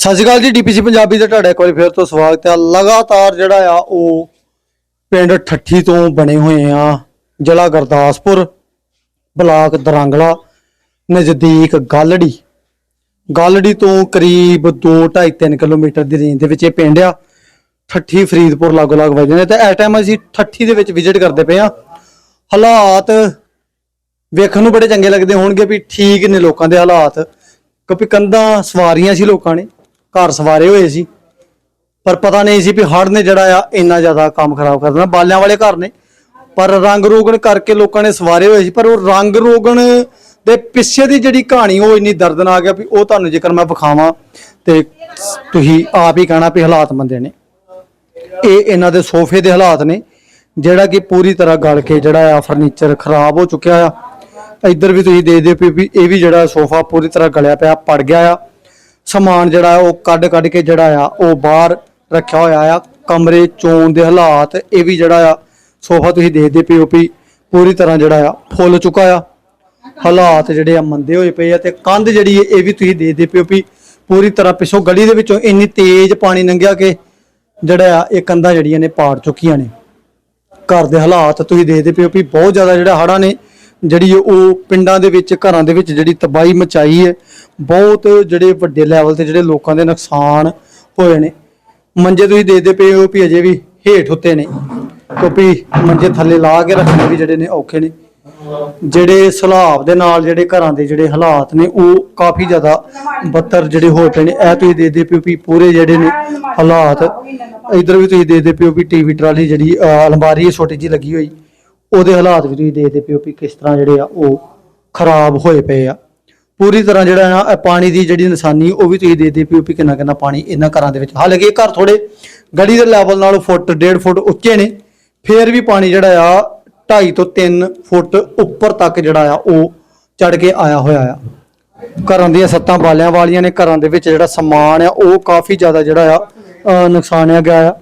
ਸਤਿ ਸ਼੍ਰੀ ਅਕਾਲ ਜੀ ਡੀਪੀਸੀ ਪੰਜਾਬੀ ਦਾ ਤੁਹਾਡਾ ਇੱਕ ਵਾਰੀ ਫਿਰ ਤੋਂ ਸਵਾਗਤ ਹੈ। ਲਗਾਤਾਰ ਜਿਹੜਾ ਆ, ਉਹ ਪਿੰਡ ਠੱਠੀ ਤੋਂ ਬਣੇ ਹੋਏ ਆ, ਜ਼ਿਲ੍ਹਾ ਗੁਰਦਾਸਪੁਰ, ਬਲਾਕ ਦਰਾਂਗਲਾ, ਨਜ਼ਦੀਕ ਗਾਲੜੀ। ਗਾਲੜੀ ਤੋਂ ਕਰੀਬ 2 2.5 3 ਕਿਲੋਮੀਟਰ ਦੀ ਰੇਂਜ ਦੇ ਵਿੱਚ ਇਹ ਪਿੰਡ ਆ। ਠੱਠੀ ਫਰੀਦਪੁਰ ਲਾਗੋ ਲਾਗ ਵਜਦੇ ਨੇ ਤੇ ਇਸ ਟਾਈਮ ਅਸੀਂ ਠੱਠੀ ਦੇ ਵਿੱਚ ਵਿਜ਼ਿਟ ਕਰਦੇ ਪਏ ਆ। ਹਾਲਾਤ ਵੇਖਣ ਨੂੰ ਬੜੇ ਚੰਗੇ ਲੱਗਦੇ ਹੋਣਗੇ ਵੀ ਠੀਕ ਨੇ ਲੋਕਾਂ ਦੇ ਹਾਲਾਤ, ਕਿਉਂਕਿ ਕੰਧਾਂ ਸਵਾਰੀਆਂ ਸੀ ਲੋਕਾਂ ਨੇ। ਘਰ ਸਵਾਰੇ ਹੋਏ ਸੀ। ਪਰ ਪਤਾ ਨਹੀਂ ਸੀ ਵੀ ਹੜ੍ਹ ਨੇ ਜਿਹੜਾ ਆ ਇੰਨਾ ਜ਼ਿਆਦਾ ਕੰਮ ਖਰਾਬ ਕਰ ਦੇਣਾ। ਬਾਲਿਆਂ ਵਾਲੇ ਘਰ ਨੇ। ਪਰ ਰੰਗ ਰੋਗਣ ਕਰਕੇ ਲੋਕਾਂ ਨੇ ਸਵਾਰੇ ਹੋਏ ਸੀ। ਪਰ ਉਹ ਰੰਗ ਰੋਗਣ ਦੇ ਪਿੱਛੇ ਦੀ ਜਿਹੜੀ ਕਹਾਣੀ, ਉਹ ਇੰਨੀ ਦਰਦਨਾਕ ਆ ਵੀ ਉਹ ਤੁਹਾਨੂੰ ਜੇਕਰ ਮੈਂ ਵਿਖਾਵਾਂ ਤੇ ਤੁਸੀਂ ਆਪ ਹੀ ਕਹਿਣਾ ਵੀ ਹਾਲਾਤ ਮੰਦੇ ਨੇ। ਇਹ ਇਹਨਾਂ ਦੇ ਸੋਫੇ ਦੇ ਹਾਲਾਤ ਨੇ, ਜਿਹੜਾ ਕਿ ਪੂਰੀ ਤਰ੍ਹਾਂ ਗਲ ਕੇ ਜਿਹੜਾ ਆ ਫਰਨੀਚਰ ਖਰਾਬ ਹੋ ਚੁੱਕਿਆ ਆ। ਇੱਧਰ ਵੀ ਤੁਸੀਂ ਦੇਖਦੇ ਹੋ ਵੀ ਇਹ ਵੀ ਜਿਹੜਾ ਸੋਫਾ ਪੂਰੀ ਤਰ੍ਹਾਂ ਗਲਿਆ ਪਿਆ, ਪੜ ਗਿਆ ਆ। ਸਮਾਨ ਜਿਹੜਾ ਆ ਉਹ ਕੱਢ ਕੱਢ ਕੇ ਜਿਹੜਾ ਆ, ਉਹ ਬਾਹਰ ਰੱਖਿਆ ਹੋਇਆ ਆ। ਕਮਰੇ, ਚੋਣ ਦੇ ਹਾਲਾਤ, ਇਹ ਵੀ ਜਿਹੜਾ ਆ, ਸੋਫਾ ਤੁਸੀਂ ਦੇਖਦੇ ਪਿਓ ਵੀ ਪੂਰੀ ਤਰ੍ਹਾਂ ਜਿਹੜਾ ਆ ਫੁੱਲ ਚੁੱਕਾ ਆ। ਹਾਲਾਤ ਜਿਹੜੇ ਆ ਮੰਦੇ ਹੋਏ ਪਏ ਆ ਤੇ ਕੰਧ ਜਿਹੜੀ ਹੈ ਇਹ ਵੀ ਤੁਸੀਂ ਦੇਖਦੇ ਪਿਓ ਵੀ ਪੂਰੀ ਤਰ੍ਹਾਂ ਪਿੱਛੋਂ ਗਲੀ ਦੇ ਵਿੱਚੋਂ ਇੰਨੀ ਤੇਜ਼ ਪਾਣੀ ਲੰਘਿਆ ਕਿ ਜਿਹੜਾ ਆ, ਇਹ ਕੰਧਾਂ ਜਿਹੜੀਆਂ ਨੇ ਪਾੜ ਚੁੱਕੀਆਂ ਨੇ। ਘਰ ਦੇ ਹਾਲਾਤ ਤੁਸੀਂ ਦੇਖਦੇ ਪਏ ਹੋ ਵੀ ਬਹੁਤ ਜ਼ਿਆਦਾ ਜਿਹੜਾ ਹੜ੍ਹਾਂ ਨੇ ਜਿਹੜੀ ਉਹ ਪਿੰਡਾਂ ਦੇ ਵਿੱਚ ਘਰਾਂ ਦੇ ਵਿੱਚ ਜਿਹੜੀ ਤਬਾਹੀ ਮਚਾਈ ਹੈ ਬਹੁਤ ਜਿਹੜੇ ਵੱਡੇ ਲੈਵਲ ਤੇ ਜਿਹੜੇ ਲੋਕਾਂ ਦੇ ਨੁਕਸਾਨ ਹੋਏ ਨੇ। ਮੰਜੇ ਤੁਸੀਂ ਦੇਖਦੇ ਪਏ ਹੋ ਵੀ ਅਜੇ ਵੀ ਹੇਠ ਉੱਤੇ ਨੇ। ਕਿਉਂਕਿ ਮੰਜੇ ਥੱਲੇ ਲਾ ਕੇ ਰੱਖਣੇ ਵੀ ਜਿਹੜੇ ਨੇ ਔਖੇ ਨੇ। ਜਿਹੜੇ ਸਲਾਬ ਦੇ ਨਾਲ ਜਿਹੜੇ ਘਰਾਂ ਦੇ ਜਿਹੜੇ ਹਾਲਾਤ ਨੇ ਉਹ ਕਾਫੀ ਜ਼ਿਆਦਾ ਬੱਤਰ ਜਿਹੜੇ ਹੋ ਪਏ ਨੇ। ਇਹ ਤੁਸੀਂ ਦੇਖਦੇ ਪਏ ਹੋ ਵੀ ਪੂਰੇ ਜਿਹੜੇ ਨੇ ਹਾਲਾਤ। ਇਧਰ ਵੀ ਤੁਸੀਂ ਦੇਖਦੇ ਪਏ ਹੋ ਵੀ ਟੀਵੀ ਟਰਾਲੀ ਜਿਹੜੀ ਅਹ, ਅਲਮਾਰੀ ਛੋਟੀ ਜੀ ਲੱਗੀ ਹੋਈ। ਉਹਦੇ ਹਾਲਾਤ ਵੀ ਤੁਸੀਂ ਦੇਖਦੇ ਪਿਓ ਵੀ ਕਿਸ ਤਰ੍ਹਾਂ ਜਿਹੜੇ ਆ ਉਹ ਖਰਾਬ ਹੋਏ ਪਏ ਆ। ਪੂਰੀ ਤਰ੍ਹਾਂ ਜਿਹੜਾ ਆ ਪਾਣੀ ਦੀ ਜਿਹੜੀ ਨਿਸ਼ਾਨੀ, ਉਹ ਵੀ ਤੁਸੀਂ ਦੇਖਦੇ ਪਏ ਹੋ ਵੀ ਕਿੰਨਾ ਕਿੰਨਾ ਪਾਣੀ ਇਹਨਾਂ ਘਰਾਂ ਦੇ ਵਿੱਚ। ਹਾਲਾਂਕਿ ਇਹ ਘਰ ਥੋੜੇ ਗੜੀ ਦੇ ਲੈਵਲ ਨਾਲ ਫੁੱਟ, ਡੇਢ ਫੁੱਟ ਉੱਚੇ ਨੇ। ਫੇਰ ਵੀ ਪਾਣੀ ਜਿਹੜਾ ਆ 2.5 ਤੋਂ 3 ਫੁੱਟ ਉੱਪਰ ਤੱਕ ਜਿਹੜਾ ਆ, ਉਹ ਚੜ ਕੇ ਆਇਆ ਹੋਇਆ ਆ। ਘਰਾਂ ਦੀਆਂ ਸੱਤਾਂ ਬਾਲਿਆਂ ਵਾਲੀਆਂ ਨੇ, ਘਰਾਂ ਦੇ ਵਿੱਚ ਜਿਹੜਾ ਸਮਾਨ ਆ, ਉਹ ਕਾਫੀ ਜ਼ਿਆਦਾ ਜਿਹੜਾ ਆ ਨੁਕਸਾਨਿਆ ਗਿਆ ਆ।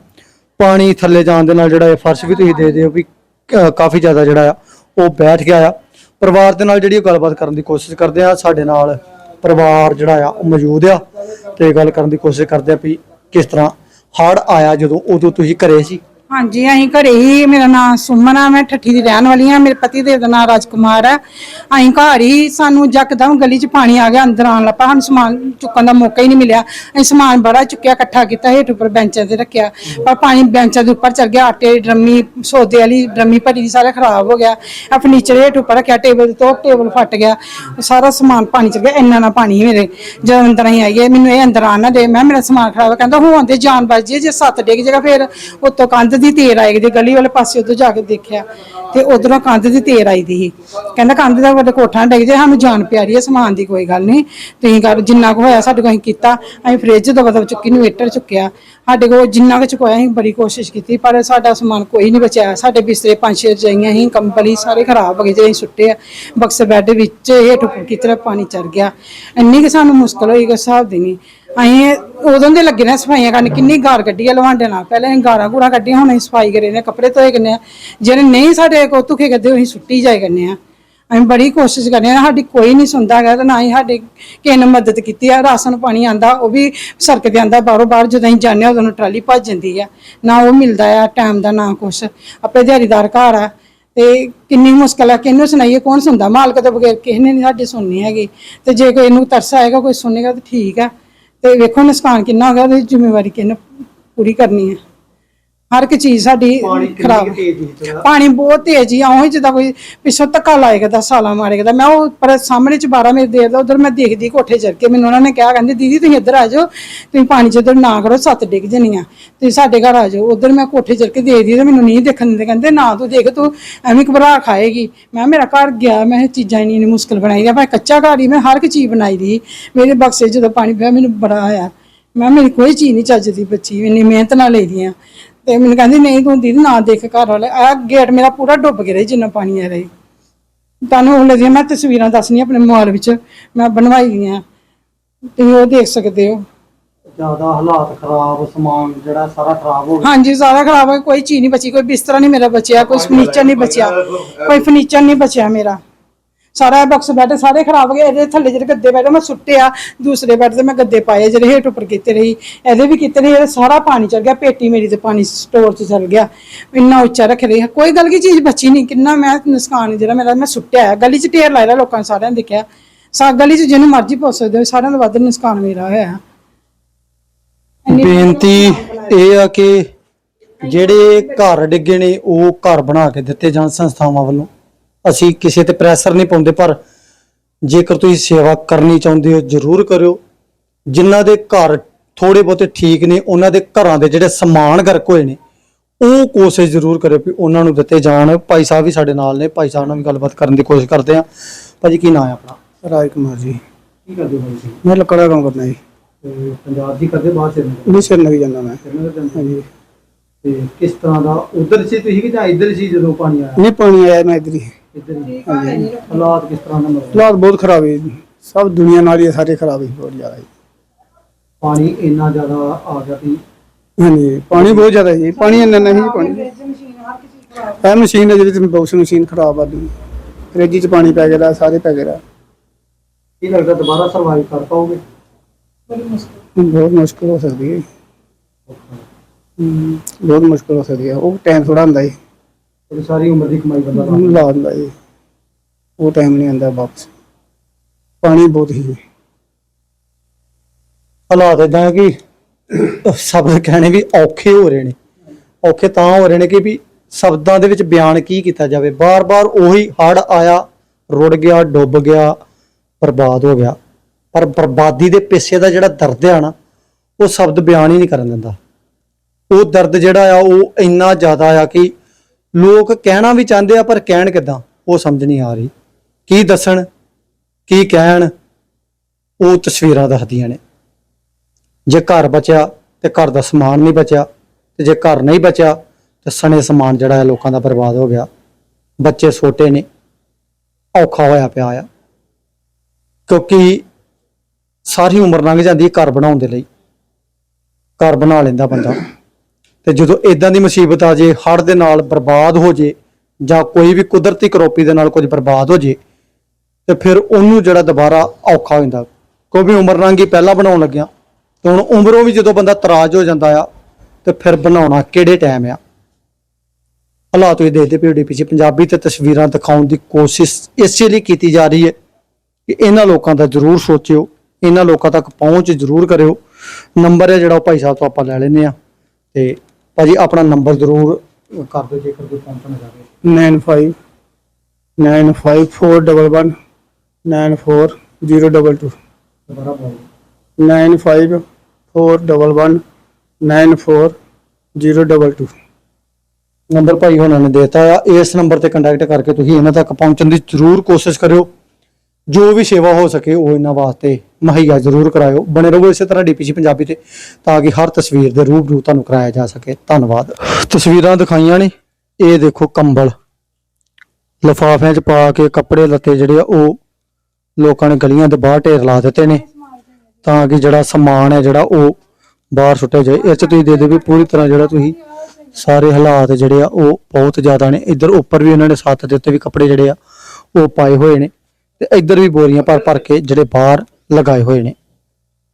ਪਾਣੀ ਥੱਲੇ ਜਾਣ ਦੇ ਨਾਲ ਜਿਹੜਾ ਇਹ ਫਰਸ਼ ਵੀ ਤੁਸੀਂ ਦੇਖਦੇ ਹੋ ਵੀ ਕਾਫੀ ਜ਼ਿਆਦਾ ਜਿਹੜਾ ਆ, ਉਹ ਬੈਠ ਗਿਆ ਆ। ਪਰਿਵਾਰ ਦੇ ਨਾਲ ਜਿਹੜੀ ਉਹ ਗੱਲਬਾਤ ਕਰਨ ਦੀ ਕੋਸ਼ਿਸ਼ ਕਰਦੇ ਆ, ਸਾਡੇ ਨਾਲ ਪਰਿਵਾਰ ਜਿਹੜਾ ਆ, ਉਹ ਮੌਜੂਦ ਆ। ਤੇ ਗੱਲ ਕਰਨ ਦੀ ਕੋਸ਼ਿਸ਼ ਕਰਦੇ ਆ ਵੀ ਕਿਸ ਤਰ੍ਹਾਂ ਹੜ੍ਹ ਆਇਆ ਜਦੋਂ, ਉਦੋਂ ਤੁਸੀਂ ਘਰੇ ਸੀ? ਹਾਂਜੀ, ਅਸੀਂ ਘਰੇ ਹੀ, ਮੇਰਾ ਨਾਮ ਸੁਮਨ ਆ, ਮੈਂ ਠੱਠੀ ਦੀ ਰਹਿਣ ਵਾਲੀ ਆ ਮੇਰੇ ਪਤੀ ਦੇਵ ਦਾ ਨਾਮ ਰਾਜਕੁਮਾਰ ਆ। ਅਸੀਂ ਘਰ ਹੀ, ਸਾਨੂੰ ਯਕਦਮ ਗਲੀ 'ਚ ਪਾਣੀ ਆ ਗਿਆ, ਅੰਦਰ ਆਉਣ ਲੱਪਾ, ਸਾਨੂੰ ਸਮਾਨ ਚੁੱਕਣ ਦਾ ਮੌਕਾ ਹੀ ਨਹੀਂ ਮਿਲਿਆ। ਅਸੀਂ ਸਮਾਨ ਬੜਾ ਚੁੱਕਿਆ, ਇਕੱਠਾ ਕੀਤਾ, ਹੇਠ ਉੱਪਰ ਬੈਂਚਾਂ ਤੇ ਰੱਖਿਆ। ਪਰ ਪਾਣੀ ਬੈਂਚਾਂ ਦੇ ਉੱਪਰ ਚੜ ਗਿਆ, ਆਟੇ ਦੀ ਡਰਮੀ, ਸੌਦੇ ਵਾਲੀ ਡਰਮੀ ਭਰੀ ਦੀ ਸਾਰਾ ਖਰਾਬ ਹੋ ਗਿਆ। ਆ ਫਰਨੀਚਰ ਹੇਠ ਉੱਪਰ ਰੱਖਿਆ, ਟੇਬਲ ਤੋਂ ਟੇਬਲ ਫਟ ਗਿਆ, ਸਾਰਾ ਸਮਾਨ ਪਾਣੀ ਚ ਗਿਆ, ਇੰਨਾ ਨਾ ਪਾਣੀ ਮੇਰੇ। ਜਦੋਂ ਅੰਦਰ ਅਸੀਂ ਆਈਏ, ਮੈਨੂੰ ਇਹ ਅੰਦਰ ਆਣ ਨਾ ਦੇ, ਮੈਂ ਕਿਹਾ ਮੇਰਾ ਸਮਾਨ ਖਰਾਬ ਹੈ ਕਹਿੰਦਾ, ਹੋਣ ਦੇ ਜਾਨ ਬਚ ਜੇ ਜੇ ਸੱਤ ਡਿੱਗ ਜੇਗਾ, ਫਿਰ ਉੱਤੋਂ ਕੰਧ ਦੀ ਤੇਰ ਆਏਗੀ ਦੀ ਗਲੀ ਵਾਲੇ ਪਾਸੇ ਉਧਰ ਜਾ ਕੇ ਦੇਖਿਆ ਤੇ ਉਧਰੋਂ ਕੰਧ ਦੀ ਤੇਰ ਆਈ ਦੀ ਸੀ। ਕਹਿੰਦਾ ਕੰਧ ਦਾ ਵੱਡਾ ਕੋਠਾ ਨਾ ਡਿੱਗ ਜੇ, ਸਾਨੂੰ ਜਾਨ ਪਿਆਰੀ ਹੈ ਸਮਾਨ ਦੀ ਕੋਈ ਗੱਲ ਨਹੀਂ। ਤੁਸੀਂ ਕਰ, ਜਿੰਨਾ ਕੁ ਹੋਇਆ ਸਾਡੇ ਕੋਲ ਅਸੀਂ ਕੀਤਾ, ਅਸੀਂ ਫ੍ਰਿਜ ਦਵਾ ਦਵਾ ਚੁੱਕੀ ਇਨਵੇਟਰ ਚੁੱਕਿਆ। ਸਾਡੇ ਕੋਲ ਜਿੰਨਾ ਕੁ ਚੁਕਾਇਆ ਅਸੀਂ ਬੜੀ ਕੋਸ਼ਿਸ਼ ਕੀਤੀ, ਪਰ ਸਾਡਾ ਸਮਾਨ ਕੋਈ ਨਹੀਂ ਬਚਿਆ। ਸਾਡੇ ਬਿਸਤਰੇ ਪੰਜ ਛੇ ਰਜਾਈਆਂ ਸੀ, ਕੰਬਲੀ ਸਾਰੇ ਖਰਾਬ ਹੋ ਗਏ ਜੇ ਅਸੀਂ ਸੁੱਟੇ ਆ। ਬਕਸੇ ਬੈੱਡ ਵਿੱਚ ਹੇਠ ਉੱਪਰ ਕੀ ਪਾਣੀ ਚੜ ਗਿਆ। ਇੰਨੀ ਕਿ ਸਾਨੂੰ ਮੁਸ਼ਕਲ ਹੋਈ ਕਿ ਹਿਸਾਬ ਦੀ ਨਹੀਂ। ਅਸੀਂ ਉਦੋਂ ਦੇ ਲੱਗੇ ਨੇ ਸਫਾਈਆਂ ਕਰਨ, ਕਿੰਨੀ ਗਾਰ ਕੱਢੀ ਆ ਲਵਾਂਡੇ ਨਾਲ। ਪਹਿਲਾਂ ਅਸੀਂ ਗਾਰਾਂ ਗੂੜਾ ਕੱਢੀਆਂ, ਹੁਣ ਅਸੀਂ ਸਫ਼ਾਈ ਕਰੇ ਨੇ ਕੱਪੜੇ ਧੋਏ ਕਰਨੇ ਆ। ਜਿਹੜੇ ਨਹੀਂ ਸਾਡੇ ਕੋ ਧੁਖੇ ਕਰਦੇ ਅਸੀਂ ਸੁੱਟੀ ਜਾਏ ਕਰਨੇ ਆ। ਅਸੀਂ ਬੜੀ ਕੋਸ਼ਿਸ਼ ਕਰਨੇ ਆ, ਸਾਡੀ ਕੋਈ ਨਹੀਂ ਸੁਣਦਾ ਹੈਗਾ ਤੇ ਨਾ ਹੀ ਸਾਡੇ ਕਿਸੇ ਨੇ ਮਦਦ ਕੀਤੀ ਆ। ਰਾਸ਼ਨ ਪਾਣੀ ਆਂਦਾ, ਉਹ ਵੀ ਸਰਕ 'ਤੇ ਆਂਦਾ ਬਾਹਰੋਂ ਬਾਹਰ, ਜਦੋਂ ਅਸੀਂ ਜਾਂਦੇ ਹਾਂ, ਉਦੋਂ ਨੂੰ ਟਰਾਲੀ ਭੱਜ ਜਾਂਦੀ ਆ। ਨਾ ਉਹ ਮਿਲਦਾ ਆ, ਟਾਈਮ ਦਾ ਨਾ ਕੁਛ। ਆਪੇ ਦਿਹਾੜੀਦਾਰ ਘਰ ਆ, ਤੇ ਕਿੰਨੀ ਮੁਸ਼ਕਲ ਆ, ਕਿਹਨੂੰ ਸੁਣਾਈਏ, ਕੌਣ ਸੁਣਦਾ? ਮਾਲਕ ਤੋਂ ਬਗੈਰ ਕਿਸੇ ਨੇ ਨਹੀਂ ਸਾਡੀ ਸੁਣਨੀ ਹੈਗੀ। ਤੇ ਜੇ ਕੋਈ ਇਹਨੂੰ ਤਰਸ ਆਏਗਾ, ਕੋਈ ਸੁਣੇਗਾ, ਤਾਂ ਠੀਕ ਆ। ਤੇ ਵੇਖੋ ਨੁਕਸਾਨ ਕਿੰਨਾ ਹੋ ਗਿਆ ਉਹਦੀ ਜ਼ਿੰਮੇਵਾਰੀ ਕਿਹਨੇ ਪੂਰੀ ਕਰਨੀ ਹੈ। ਹਰ ਇੱਕ ਚੀਜ਼ ਸਾਡੀ ਖਰਾਬ। ਪਾਣੀ ਬਹੁਤ ਤੇਜ਼ ਹੀ ਆਉਂ ਜਿੱਦਾਂ ਕੋਈ ਪਿੱਛੋਂ ਧੱਕਾ ਲਾਏਗਾ ਦਾ ਸਾਲਾ ਮਾਰੇਗਾ ਮੈਂ ਉਹ ਪਰ ਸਾਹਮਣੇ ਚ 12 ਮੇਰੇ ਦੇਰ ਦਾ ਉਧਰ ਮੈਂ ਦੇਖਦੀ ਕੋਠੇ ਚੜ ਕੇ ਮੈਨੂੰ ਉਹਨਾਂ ਨੇ ਕਿਹਾ ਕਹਿੰਦੇ ਦੀਦੀ ਤੁਸੀਂ ਇੱਧਰ ਆ ਜਾਓ ਤੁਸੀਂ ਪਾਣੀ ਚ ਇੱਧਰ ਨਾ ਕਰੋ ਸੱਤ ਡਿੱਗ ਜਣੀਆਂ ਤੁਸੀਂ ਸਾਡੇ ਘਰ ਆ ਜਾਓ। ਉਧਰ ਮੈਂ ਕੋਠੇ ਚੜ ਕੇ ਦੇਖਦੀ ਤੇ ਮੈਨੂੰ ਨਹੀਂ ਦੇਖਣ ਦਿੰਦੇ ਕਹਿੰਦੇ ਨਾ ਤੂੰ ਦੇਖ ਤੂੰ ਐਵੇਂ ਘਬਰਾ ਖਾਏਗੀ। ਮੈਂ ਮੇਰਾ ਘਰ ਗਿਆ ਮੈਂ ਇਹ ਚੀਜ਼ਾਂ ਇੰਨੀ ਇੰਨੀ ਮੁਸ਼ਕਲ ਬਣਾਈ ਗਿਆ ਮੈਂ ਕੱਚਾ ਘਰ ਹੀ ਮੈਂ ਹਰ ਇੱਕ ਚੀਜ਼ ਬਣਾਈ ਦੀ ਮੇਰੇ ਬਕਸੇ 'ਚ ਜਦੋਂ ਪਾਣੀ ਪਿਆ ਮੈਨੂੰ ਬੜਾ ਆਇਆ। ਮੈਂ ਮੇਰੀ ਕੋਈ ਚੀਜ਼ ਨਹੀਂ ਚੱਜਦੀ ਬੱਚੀ ਇੰਨੀ ਮਿਹਨਤ ਨਾਲ ਲਈ ਆ ਤੇ ਮੈਨੂੰ ਕਹਿੰਦੀ ਨਹੀਂ ਤੂੰ ਦੀਦੀ ਨਾ ਦੇਖ ਘਰ ਵਾਲੇ ਆ ਗੇਟ ਮੇਰਾ ਪੂਰਾ ਡੁੱਬ ਗਿਆ ਜਿੰਨਾ ਪਾਣੀ ਆ ਰਿਹਾ ਤੁਹਾਨੂੰ ਉਹ ਲੱਗਿਆ ਮੈਂ ਤਸਵੀਰਾਂ ਦੱਸਣੀਆਂ ਆਪਣੇ ਮੋਬਾਈਲ ਵਿੱਚ ਮੈਂ ਬਣਵਾਈ ਦੀਆਂ। ਤੁਸੀਂ ਉਹ ਦੇਖ ਸਕਦੇ ਹੋ। ਜ਼ਿਆਦਾ ਹਾਲਾਤ ਖਰਾਬ ਸਮਾਨ ਜਿਹੜਾ ਸਾਰਾ ਖਰਾਬ ਹੋ ਹਾਂਜੀ ਸਾਰਾ ਖਰਾਬ ਹੈ ਕੋਈ ਚੀਜ਼ ਨਹੀਂ ਬਚੀ ਕੋਈ ਬਿਸਤਰਾ ਨਹੀਂ ਮੇਰਾ ਬਚਿਆ ਕੋਈ ਫਰਨੀਚਰ ਨਹੀਂ ਬਚਿਆ ਕੋਈ ਫਰਨੀਚਰ ਨਹੀਂ ਬਚਿਆ ਮੇਰਾ। ਸਾਰਾ ਬਕਸ ਬੈੱਡ ਸਾਰੇ ਖਰਾਬ ਹੋ ਗਏ। ਇਹਦੇ ਥੱਲੇ ਜਿਹੜੇ ਗੱਦੇ ਬੈੱਡ ਮੈਂ ਸੁੱਟਿਆ। ਦੂਸਰੇ ਬੈੱਡ ਤੇ ਮੈਂ ਗੱਦੇ ਪਾਏ ਜਿਹੜੇ ਹੇਠ ਉੱਪਰ ਕੀਤੇ ਰਹੀ। ਇਹਦੇ ਵੀ ਕੀਤੇ ਇਹਦੇ ਸਾਰਾ ਪਾਣੀ ਚੜ ਗਿਆ। ਪੇਟੀ ਮੇਰੀ ਤੇ ਪਾਣੀ ਸਟੋਰ 'ਚ ਚਲ ਗਿਆ। ਇੰਨਾ ਉੱਚਾ ਰੱਖ ਰਹੀ। ਕੋਈ ਗੱਲ ਕੀ ਚੀਜ਼ ਬਚੀ ਨਹੀਂ। ਕਿੰਨਾ ਮੈਂ ਨੁਕਸਾਨ ਜਿਹੜਾ ਮੇਰਾ ਮੈਂ ਸੁੱਟਿਆ। ਗਲੀ 'ਚ ਢੇਰ ਲਾਇਆ ਲੋਕਾਂ ਨੇ ਸਾਰਿਆਂ ਨੇ ਦੇਖਿਆ। ਸਾ ਗਲੀ 'ਚ ਜਿਹਨੂੰ ਮਰਜ਼ੀ ਪੁੱਛ ਸਕਦੇ ਹੋ ਸਾਰਿਆਂ ਤੋਂ ਵੱਧ ਨੁਕਸਾਨ ਮੇਰਾ ਹੋਇਆ। ਬੇਨਤੀ ਇਹ ਆ ਕਿ ਜਿਹੜੇ ਘਰ ਡਿੱਗੇ ਨੇ ਉਹ ਘਰ ਬਣਾ ਕੇ ਦਿੱਤੇ ਜਾਣ ਸੰਸਥਾਵਾਂ ਵੱਲੋਂ। ਅਸੀਂ ਕਿਸੇ ਤੇ ਪ੍ਰੈਸ਼ਰ ਨਹੀਂ ਪਾਉਂਦੇ ਪਰ ਜੇਕਰ ਤੁਸੀਂ ਸੇਵਾ ਕਰਨੀ ਚਾਹੁੰਦੇ ਹੋ ਜਰੂਰ ਕਰਿਓ। ਜਿਨ੍ਹਾਂ ਦੇ ਘਰ ਥੋੜੇ ਬਹੁਤੇ ਠੀਕ ਨੇ ਉਹਨਾਂ ਦੇ ਘਰਾਂ ਦੇ ਜਿਹੜੇ ਸਮਾਨ ਗਰਕ ਹੋਏ ਨੇ ਉਹ ਕੋਸ਼ਿਸ਼ ਜ਼ਰੂਰ ਕਰਿਓ ਵੀ ਉਹਨਾਂ ਨੂੰ ਦਿੱਤੇ ਜਾਣ। ਭਾਈ ਸਾਹਿਬ ਵੀ ਸਾਡੇ ਨਾਲ ਨੇ ਭਾਈ ਸਾਹਿਬ ਨਾਲ ਵੀ ਗੱਲਬਾਤ ਕਰਨ ਦੀ ਕੋਸ਼ਿਸ਼ ਕਰਦੇ ਆ ਭਾਜੀ ਕੀ ਨਾਮ ਹੈ ਆਪਣਾ? ਰਾਜ ਕੁਮਾਰ ਜੀ। ਕੀ ਕਰਦੇ ਹੋ ਭਾਈ ਮੈਂ ਲੱਕੜਾ ਕੰਮ ਕਰਦਾ ਜੀ। ਜੀ ਪੰਜਾਬ ਦੀ ਕਰਦੇ ਬਾਅਦ ਚ ਨਹੀਂ ਸਿਰ ਨਗੀ ਜਾਂਦਾ ਮੈਂ। ਹਾਂਜੀ। ਤੇ ਕਿਸ ਤਰ੍ਹਾਂ ਦਾ ਉਧਰ ਸੀ ਤੁਸੀਂ ਕਿ ਜਾਂ ਇੱਧਰ ਸੀ ਜਦੋਂ ਪਾਣੀ ਆਇਆ? ਨਹੀਂ ਪਾਣੀ ਆਇਆ ਮੈਂ ਇੱਧਰ ਹੀ। ਹੀ ਹਾਲਾਤ ਕਿਸ ਤਰ੍ਹਾਂ ਦਾ ਮਤਲਬ ਹਾਲਾਤ ਬਹੁਤ ਖਰਾਬ ਹੈ ਜੀ। ਸਭ ਦੁਨੀਆ ਨਾਲ ਹੀ ਹੈ, ਸਾਰੇ ਖਰਾਬ ਹੈ ਬਹੁਤ ਜ਼ਿਆਦਾ ਜੀ। ਪਾਣੀ ਇੰਨਾ ਜ਼ਿਆਦਾ ਆ ਗਿਆ ਵੀ ਹਾਂਜੀ ਪਾਣੀ ਬਹੁਤ ਜ਼ਿਆਦਾ ਜੀ। ਪਾਣੀ ਇੰਨਾ ਨਹੀਂ ਪਾਣੀ। ਇਹ ਮਸ਼ੀਨ ਹੈ। ਜਿਹੜੀ ਬਾਕਸ ਮਸ਼ੀਨ ਖਰਾਬ ਆ ਗਈ ਫ੍ਰਿਜ 'ਚ ਪਾਣੀ ਪੈ ਗਿਆ ਸਾਰੇ ਪੈ ਗਿਆ। ਕੀ ਲੱਗਦਾ ਦੁਬਾਰਾ ਸਰਵਾਈਵ ਕਰ ਪਾਓਗੇ? ਬਹੁਤ ਮੁਸ਼ਕਲ ਹੋ ਸਕਦੀ ਹੈ ਬਹੁਤ ਮੁਸ਼ਕਲ ਹੋ ਸਕਦੀ ਹੈ। ਉਹ ਟਾਈਮ ਥੋੜਾ ਹੁੰਦਾ ਜੀ। ਤੁਹਾਡੀ ਸਾਰੀ ਉਮਰ ਦੀ ਕਮਾਈ ਬੰਦਾ ਲਾ ਲਾ ਦਿੰਦਾ ਜੀ। ਉਹ ਟਾਈਮ ਨਹੀਂ ਆਉਂਦਾ ਵਾਪਸ। ਪਾਣੀ ਬਹੁਤ ਹੀ ਹਾਲਾਤ ਇਦਾਂ ਕਿ ਸ਼ਬਦ ਕਹਿਣੇ ਵੀ ਔਖੇ ਹੋ ਰਹੇ ਨੇ। ਔਖੇ ਤਾਂ ਹੋ ਰਹੇ ਨੇ ਕਿ ਵੀ ਸ਼ਬਦਾਂ ਦੇ ਵਿੱਚ ਬਿਆਨ ਕੀ ਕੀਤਾ ਜਾਵੇ। ਬਾਰ-ਬਾਰ ਉਹੀ ਹੜ ਆਇਆ, ਰੁੜ ਗਿਆ, ਡੁੱਬ ਗਿਆ, ਬਰਬਾਦ ਹੋ ਗਿਆ। ਪਰ ਬਰਬਾਦੀ ਦੇ ਪਿੱਛੇ ਦਾ ਜਿਹੜਾ ਦਰਦ ਆ ਨਾ, ਉਹ ਸ਼ਬਦ ਬਿਆਨ ਹੀ ਨਹੀਂ ਕਰਨ ਦਿੰਦਾ। ਉਹ ਦਰਦ ਜਿਹੜਾ ਆ, ਉਹ ਇੰਨਾ ਜ਼ਿਆਦਾ ਆ ਕਿ ਲੋਕ ਕਹਿਣਾ ਵੀ ਚਾਹੁੰਦੇ ਆ, ਪਰ ਕਹਿਣ ਕਿਦਾਂ? ਉਹ ਸਮਝ ਨਹੀਂ ਆ ਰਹੀ। ਕੀ ਦੱਸਣ? ਕੀ ਕਹਿਣ? ਉਹ ਤਸਵੀਰਾਂ ਦੱਸਦੀਆਂ ਨੇ। ਜੇ ਘਰ ਬਚਿਆ, ਤੇ ਘਰ ਦਾ ਸਮਾਨ ਨਹੀਂ ਬਚਿਆ, ਤੇ ਜੇ ਘਰ ਨਹੀਂ ਬਚਿਆ, ਤੇ ਸਣੇ ਸਮਾਨ ਜਿਹੜਾ ਹੈ ਲੋਕਾਂ ਦਾ ਬਰਬਾਦ ਹੋ ਗਿਆ। ਬੱਚੇ ਛੋਟੇ ਨੇ, ਔਖਾ ਹੋਇਆ ਪਿਆ ਆ। ਕਿਉਂਕਿ ਸਾਰੀ ਉਮਰ ਲੰਘ ਜਾਂਦੀ ਘਰ ਬਣਾਉਣ ਦੇ ਲਈ। ਘਰ ਬਣਾ ਲੈਂਦਾ ਬੰਦਾ। ਤੇ ਜਦੋਂ ਇਦਾਂ ਦੀ ਮੁਸੀਬਤ ਆ ਜੇ, ਹੜ੍ਹ ਦੇ ਨਾਲ ਬਰਬਾਦ ਹੋ ਜੇ, ਜਾਂ ਕੋਈ ਵੀ ਕੁਦਰਤੀ ਕਰੋਪੀ ਦੇ ਨਾਲ ਕੁਝ ਬਰਬਾਦ ਹੋ ਜੇ, ਤੇ ਫਿਰ ਉਹਨੂੰ ਜਿਹੜਾ ਦੁਬਾਰਾ ਔਖਾ ਹੋ ਜਾਂਦਾ। ਕਿਉਂਕਿ ਉਮਰ ਲੰਘ ਗਈ, ਪਹਿਲਾਂ ਬਣਾਉਣ ਲੱਗਿਆ। ਤੇ ਹੁਣ ਉਮਰੋਂ ਵੀ ਜਦੋਂ ਬੰਦਾ ਤਰਾਜ ਹੋ ਜਾਂਦਾ ਆ, ਤੇ ਫਿਰ ਬਣਾਉਣਾ ਕਿਹੜੇ ਟਾਈਮ ਆ? ਹਾਲਾਤ ਤੁਸੀਂ ਦੇਖਦੇ ਪਏ ਪੀਓ ਪਿੱਛੇ ਪੰਜਾਬੀ ਤੇ ਤਸਵੀਰਾਂ ਦਿਖਾਉਣ ਦੀ ਕੋਸ਼ਿਸ਼ ਇਸੇ ਲਈ ਕੀਤੀ ਜਾ ਰਹੀ ਹੈ ਕਿ ਇਹਨਾਂ ਲੋਕਾਂ ਦਾ ਜ਼ਰੂਰ ਸੋਚਿਓ, ਇਹਨਾਂ ਲੋਕਾਂ ਤੱਕ ਪਹੁੰਚ ਜ਼ਰੂਰ ਕਰਿਓ। ਨੰਬਰ ਹੈ ਜਿਹੜਾ ਉਹ ਭਾਈ ਸਾਹਿਬ ਤੋਂ ਆਪਾਂ ਲੈ ਲੈਨੇ ਆ ਤੇ ਭਾਜੀ ਆਪਣਾ ਨੰਬਰ ਜ਼ਰੂਰ ਕਰ ਦਿਓ ਜੇਕਰ ਕੋਈ ਪਹੁੰਚਣਾ ਚਾਹੇ 95 95411 94022 ਦੁਬਾਰਾ ਬੋਲੋ 95411 94022 ਨੰਬਰ ਭਾਈ ਹੋਣਾ ਨੇ ਦੇਤਾ ਆ ਇਸ ਨੰਬਰ ਤੇ ਕੰਟੈਕਟ ਕਰਕੇ ਤੁਸੀਂ ਇਹਨਾਂ ਤੱਕ ਪਹੁੰਚਣ ਦੀ ਜ਼ਰੂਰ ਕੋਸ਼ਿਸ਼ ਕਰਿਓ। ਜੋ ਵੀ ਸੇਵਾ ਹੋ ਸਕੇ ਉਹ ਇਹਨਾਂ ਵਾਸਤੇ ਮੁਹੱਈਆ ਜ਼ਰੂਰ ਕਰਾਇਓ। ਬਣੇ ਰਹੋ ਇਸੇ ਤਰ੍ਹਾਂ ਡੀਪੀਸੀ ਪੰਜਾਬੀ ਤੇ, ਤਾਂ ਕਿ ਹਰ ਤਸਵੀਰ ਦੇ ਰੂਬਰੂ ਤੁਹਾਨੂੰ ਕਰਾਇਆ ਜਾ ਸਕੇ। ਧੰਨਵਾਦ। ਤਸਵੀਰਾਂ ਦਿਖਾਈਆਂ ਨੇ। ਇਹ ਦੇਖੋ ਕੰਬਲ। ਲਫਾਫਿਆਂ 'ਚ ਪਾ ਕੇ ਕੱਪੜੇ ਲੱਤੇ ਜਿਹੜੇ ਆ, ਉਹ ਲੋਕਾਂ ਨੇ ਗਲੀਆਂ ਦੇ ਬਾਹਰ ਢੇਰ ਲਾ ਦਿੱਤੇ ਨੇ। ਤਾਂ ਕਿ ਜਿਹੜਾ ਸਮਾਨ ਹੈ, ਜਿਹੜਾ ਉਹ ਬਾਹਰ ਸੁੱਟਿਆ ਜਾਏ। ਇਹ 'ਚ ਤੁਸੀਂ ਦੇ ਦੇ ਵੀ ਪੂਰੀ ਤਰ੍ਹਾਂ ਜਿਹੜਾ ਤੁਸੀਂ ਸਾਰੇ ਹਾਲਾਤ ਜਿਹੜੇ ਆ, ਉਹ ਬਹੁਤ ਜ਼ਿਆਦਾ ਨੇ। ਇੱਧਰ ਉੱਪਰ ਵੀ ਉਹਨਾਂ ਨੇ ਸੱਤ ਦੇ ਉੱਤੇ ਵੀ ਕੱਪੜੇ ਜਿਹੜੇ ਆ, ਉਹ ਪਾਏ ਹੋਏ ਨੇ। ਤੇ ਇੱਧਰ ਵੀ ਬੋਰੀਆਂ ਭਰ ਭਰ ਕੇ ਜਿਹੜੇ ਬਾਹਰ ਲਗਾਏ ਹੋਏ ਨੇ।